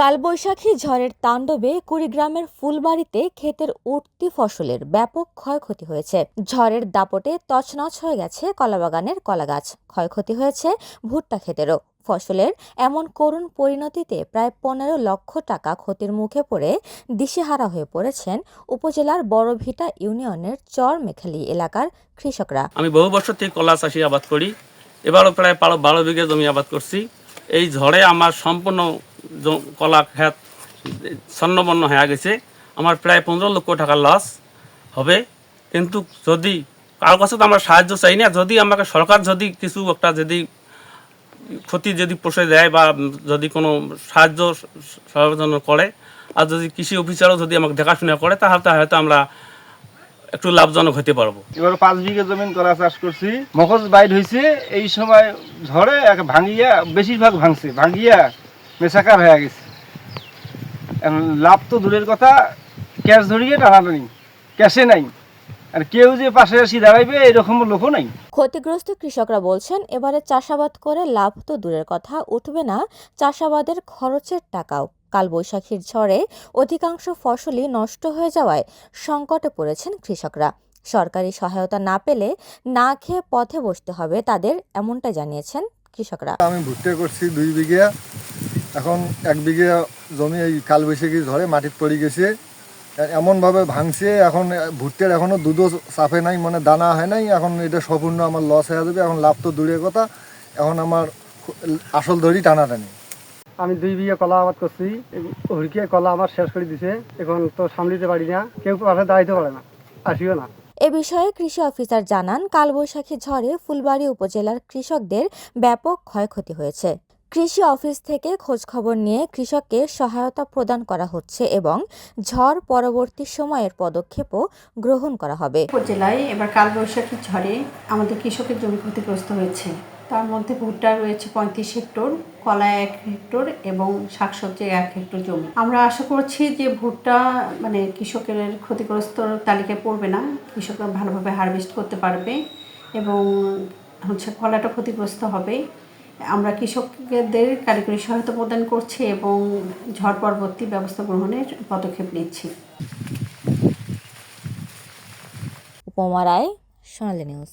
কালবৈশাখী ঝড়ের তাণ্ডবে কুড়িগ্রামের ফুলবাড়িতে ক্ষেতের উঠতি ফসলের ব্যাপক ক্ষয়ক্ষতি হয়েছে। ঝড়ের দাপটে তছনছ হয়ে গেছে কলাবাগানের কলাগাছ। ক্ষয়ক্ষতি হয়েছে ভুট্টা ক্ষেতেরও। ফসলের এমন করুণ পরিণতিতে প্রায় পনেরো লক্ষ টাকা ক্ষতির মুখে পড়ে দিশেহারা হয়ে পড়েছেন উপজেলার বড়ভিটা ইউনিয়নের চর মেখালি এলাকার কৃষকরা। আমি বহু বছর থেকে কলা চাষি আবাদ করি। এবারও প্রায় বারো বিঘা জমি আবাদ করছি। এই ঝড়ে আমার সম্পূর্ণ কলা ক্ষেত ছন্নবন্ন হয়ে গেছে। আমার প্রায় পনেরো লক্ষ টাকা লস হবে। কিন্তু যদি কারোর কাছে তো আমরা সাহায্য চাই না, যদি আমাকে সরকার যদি কিছু একটা যদি ক্ষতি যদি পোষে দেয় বা যদি কোনো সাহায্য সরবরাহ করে, আর যদি কৃষি অফিসারও যদি আমাকে দেখাশোনা করে, তাহলে হয়তো আমরা একটু লাভজনক হতে পারব। এবার পাঁচ বিঘা জমিন কলা চাষ করছি। মগজ বাইর হয়েছে এই সময় ঝড়ে ভাঙিয়া, বেশিরভাগ ভাঙছে, ভাঙিয়া মেশাকার হয়ে গেছে। লাভ তো দূরের কথা ক্যাশ ধরিয়ে টানাটানি ক্যাশে নাই আর কেউ যে পাশে আসি দাঁড়াইবে এরকম লোকও নাই। ক্ষতিগ্রস্ত কৃষকরা বলছেন এবারে চাষাবাদ করে লাভ তো দূরের কথা উঠবে না চাষাবাদের খরচের টাকাও। কালবৈশাখীর ঝড়ে অধিকাংশ ফসলই নষ্ট হয়ে যাওয়ায় সংকটে পড়েছেন কৃষকরা। সরকারি সহায়তা না পেলে না খেয়ে পথে বসতে হবে তাদের এমনটা জানিয়েছেন কৃষকরা। আমি ভুট্টে করছি দুই বিঘা। এখন এক বিঘা জমি এই কালবৈশাখী ঝড়ে মাটির পড়ে গেছে। এমনভাবে ভাঙছে এখন ভুট্টের এখনও দুধও চাপে নাই মানে দানা হয় নাই এখন এটা সম্পূর্ণ আমার লস হয়ে যাবে এখন লাভ তো দূরের কথা এখন আমার আসল ধরি টানাটানি আমি দুই বিঘা কলা আবাদ করছি হরিকে কলা আমার শেষ করে দিছে এখন তো সামলিতে পারি না কেউ পাশে দাঁড়াইতে পারে না আসিও না। এ বিষয়ে কৃষি অফিসার জানান কালবৈশাখী ঝড়ে ফুলবাড়ী উপজেলার কৃষকদের ব্যাপক ক্ষয়ক্ষতি হয়েছে। কৃষি অফিস থেকে খোঁজখবর নিয়ে কৃষককে সহায়তা প্রদান করা হচ্ছে এবং ঝড় পরবর্তী সময়ের পদক্ষেপও গ্রহণ করা হবে। উপজেলায় এবার কালবৈশাখী ঝড়ে আমাদের কৃষকের জমি ক্ষতিগ্রস্ত হয়েছে। তার মধ্যে ভুট্টা রয়েছে পঁয়ত্রিশ হেক্টর, কলা এক হেক্টর এবং শাকসবজি এক হেক্টর জমি। আমরা আশা করছি যে ভুট্টা মানে কৃষকের ক্ষতিগ্রস্ত তালিকায় পড়বে না, কৃষকরা ভালোভাবে হারভেস্ট করতে পারবে এবং হচ্ছে কলাটা ক্ষতিগ্রস্ত হবে। আমরা কৃষকদের কারিগরি সহায়তা প্রদান করছি এবং ঝড় পরবর্তী ব্যবস্থা গ্রহণের পদক্ষেপ নিচ্ছি। উপমা রায়, সোনালী নিউজ।